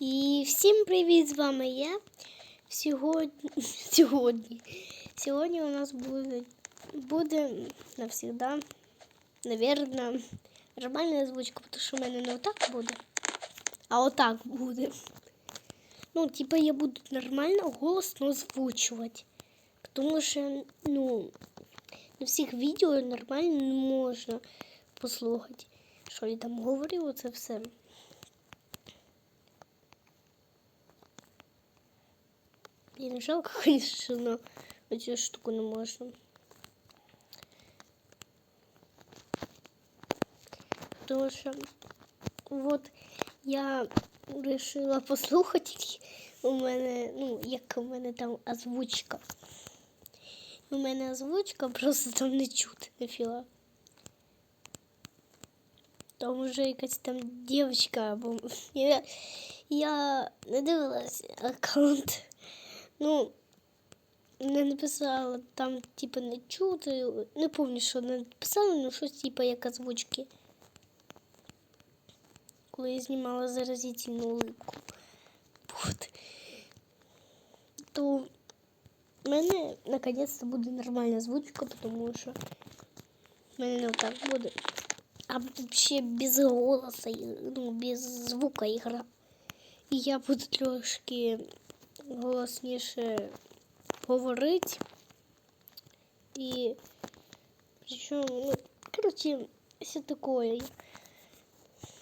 І всім привіт! З вами я. Сьогодні, сьогодні, сьогодні у нас буде, буде навсегда, наверное, нормальна озвучка, тому що в мене не отак буде, а отак буде. Ну, типа я буду нормально голосно озвучувати. Тому що, ну, на всіх відео нормально не можна послухати. Що я там говорив, це все. Блин, жалко, но эту штуку не можно. Потому что вот я вирішила послухати у мене, ну, як у мене там озвучка. У мене озвучка просто там не чути нафіга. Там уже якась там дівчинка, або я, я не дивилась аккаунт. Ну, не написала там, типу, не чути. Не пам'ятаю, що не написала, ну щось типу як озвучки. Коли я знімала заразительну улыбку. Вот. То в мене наконец-то буде нормальна озвучка, тому що в мене не так буде. А вообще без голоса, ну, без звука ігра. І я буду трошки голосніше говорити. І причому, ну, коротше, все такое.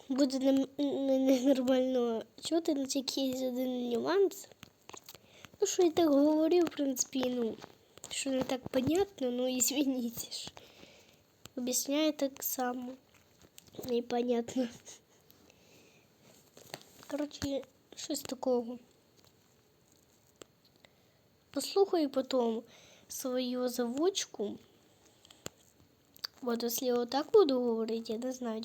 Буде не- не- ненормально чути, але тільки є один нюанс. Ну, що я так говорив, в принципі, ну, що не так понятно, ну, извините ж. Об'ясняю так само. Непонятно. Коротше, щось такого. Послухаю потом свою озвучку. Вот, если я вот так буду говорить, я не знаю,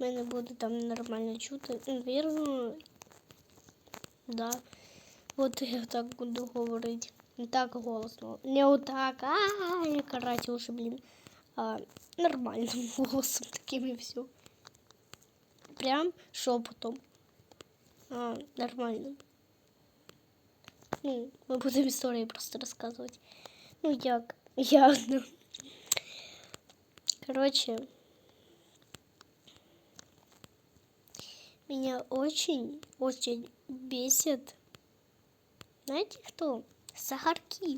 мене буде там нормально чути. Наверно, да. Вот я так буду говорити. Не так голосно. Не отак, а я каратель уже, блин. А нормальным голосом таким и все. Прям шепотом. А, нормальным. Ну, ми будемо історії просто розказувати. Ну як? Явно. Короче, меня очень, очень бесит. Знаете кто? Сахарки.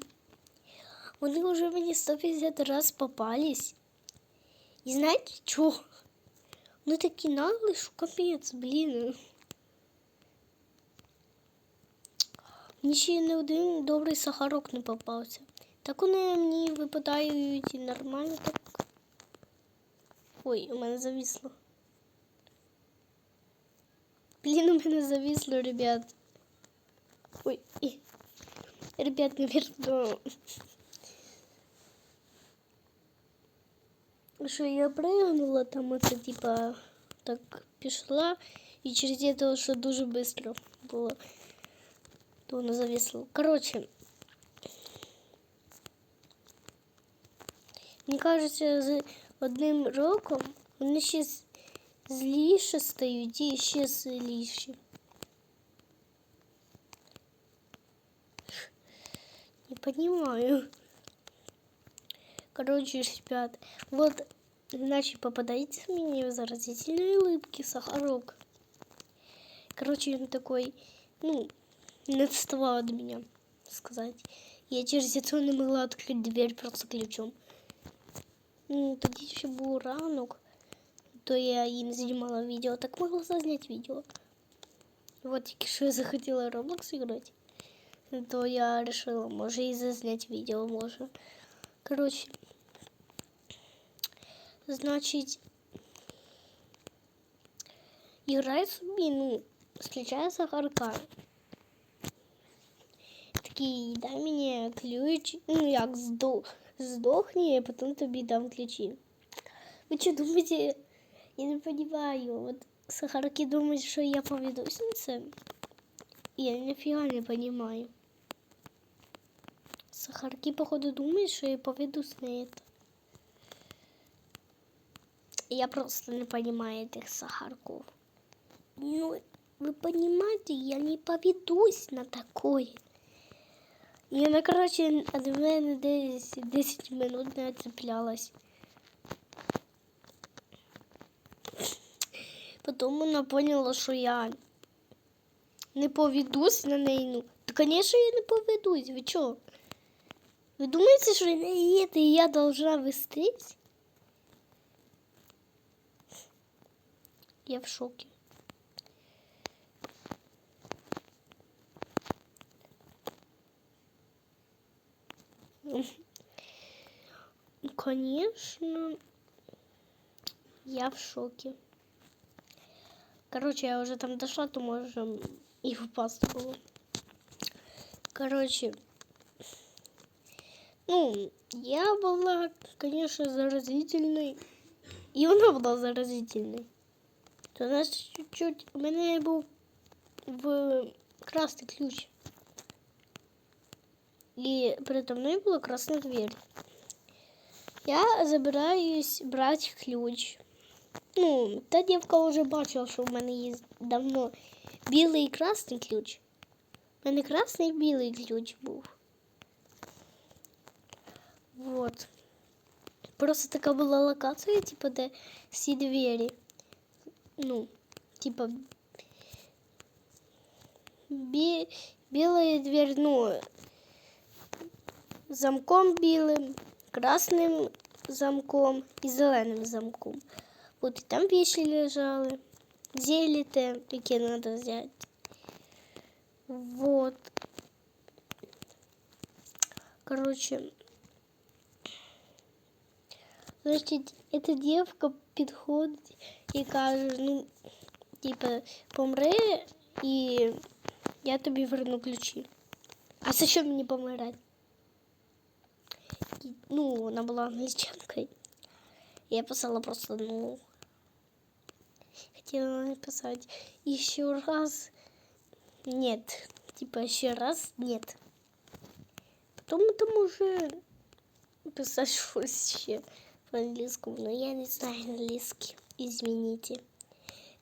Вони уже мені 150 раз попались. І знаєте що? Вони такі наглі, що капець, блін. Мені ще не один добрий сахарок не попався. Так вони мені випадають і нормально так. Ой, у мене зависло. Блін, у мене зависло, ребят. Ой, і... ребят, наверное, що я пригнула, там оце, типа, так пішла, і через це, що дуже швидко було то воно зависло. Коротше, мені кажеться, з одним роком вони ще з- зліше стають і ще зліші. Не понимаю. Короче, ребят, вот, значит, попадайте мне в заразительные улыбки, сахарок. Короче, он такой, ну, не отставал от меня, сказать. Я через это не могла открыть дверь просто ключом. Ну, тоді ще був ранок, то я і не знімала відео, так могла зняти відео. Вот тільки що я захотіла Roblox играть, то я решила, може і зазнять відео, може. Короче, значить, играй собі, ну, зустрічає Сахарка. Такий, дай мені ключ, ну як здох, здохні, а потім тобі дам ключі. Ви що думаєте, я не розумію, от Сахарки думають, що я поведусь на це. Я ніфіга не розумію. Сахарки, походу, думають, що я поведусь на это. Я просто не розумію тих сахарков. Ну, Вы понимаете, я не поведусь на такое. І вона, коротше, від мене десь 10 минут не цеплялась. Потім вона поняла, що я не поведусь на неї. Ну, та, звісно, я не поведусь. Ви чого? Ви думаєте, що на это я должна вестись? Я в шоке. Конечно, я в шоке. Короче, я уже там дошла, то можем и впасть было. Короче, ну, я была, конечно, заразительной. И она была заразительной. То у нас чуть-чуть... У меня был в красный ключ И передо мной была красная дверь. Я забираюсь брать ключ. Ну, та дівка вже бачила, що в мене є давно білий і красний ключ. У мене красний і білий ключ був. Вот. Просто така була локація, типу, де всі двері. Ну, типа бі... білая дверь, ну, замком білим, красним замком і зеленим замком. Вот и там вещи лежали. Зелье те, які надо взять. Вот. Короче, значит, эта девка підходить і каже, ну, типа, помри, і я тобі верну ключі. А за що мені помирати? І, Ну, вона була англічанкою. Я писала просто, ну, хотела написать еще раз нет. Типа еще раз нет. Потом там уже писать щось ще по-англійському, но я не знаю англійський. Извините.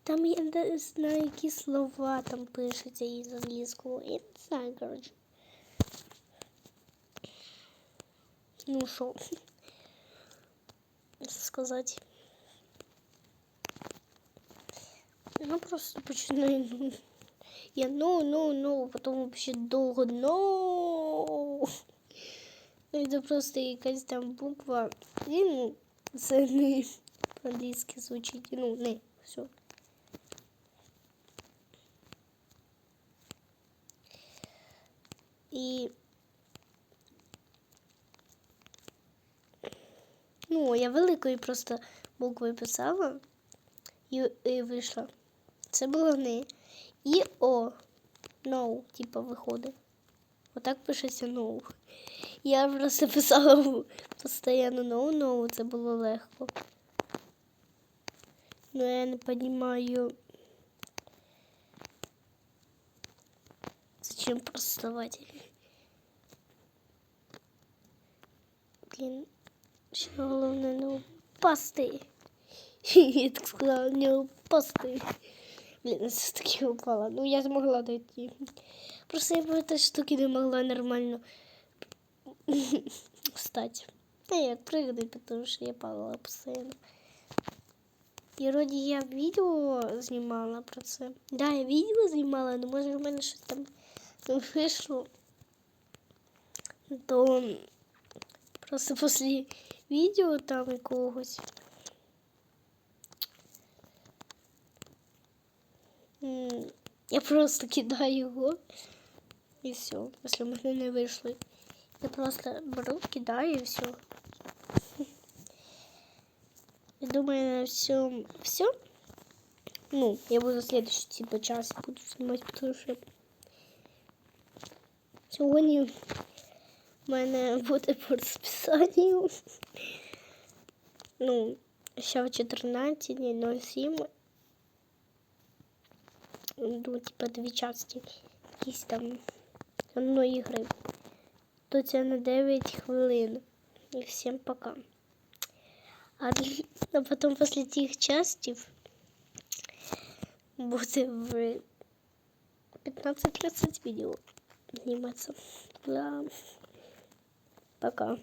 Там я не знаю, які слова там пишуться із англійського. Я не знаю, короче. Ну що сказати. Ну просто починаю. ну, Я ну, ну, ну, потім вообще довго ну. Ну, Це просто якась там буква. І ну, це не по-англійськи звучить. Ну, не, все. І Ну, я великою просто буквою писала і, і вийшла. Це було не і О. No, типа виходить. Отак пишеться no. Я просто писала постійно no, no, це було легко. Ну я не розумію. Зачем проставать? Блін. Ще головне не упасти. Я так сказала, не упасти. Блін, все таки упала. Ну, я змогла дойти. Просто я по этой штуки не могла нормально встать. А як прыгнуть, потому что я падала постоянно. І вроді я відео знімала про це. Да, я відео знімала, але може в мене щось там вийшло. То просто після відео там якогось. Я просто кидаю його і все. Якщо мене не вийшло. Я просто беру, кидаю і все. Я думаю, на всем все. Ну, я буду следующий типа час буду снимать, потому что сьогодні в мене буде по розписанню. Ну, ще в 14.07. Ну, типа дві часті. Якісь там одної ігри. То це на 9 хвилин. І всім пока. А, а потім після тих частів буде в 15-30 видео сниматься. Да. Пока.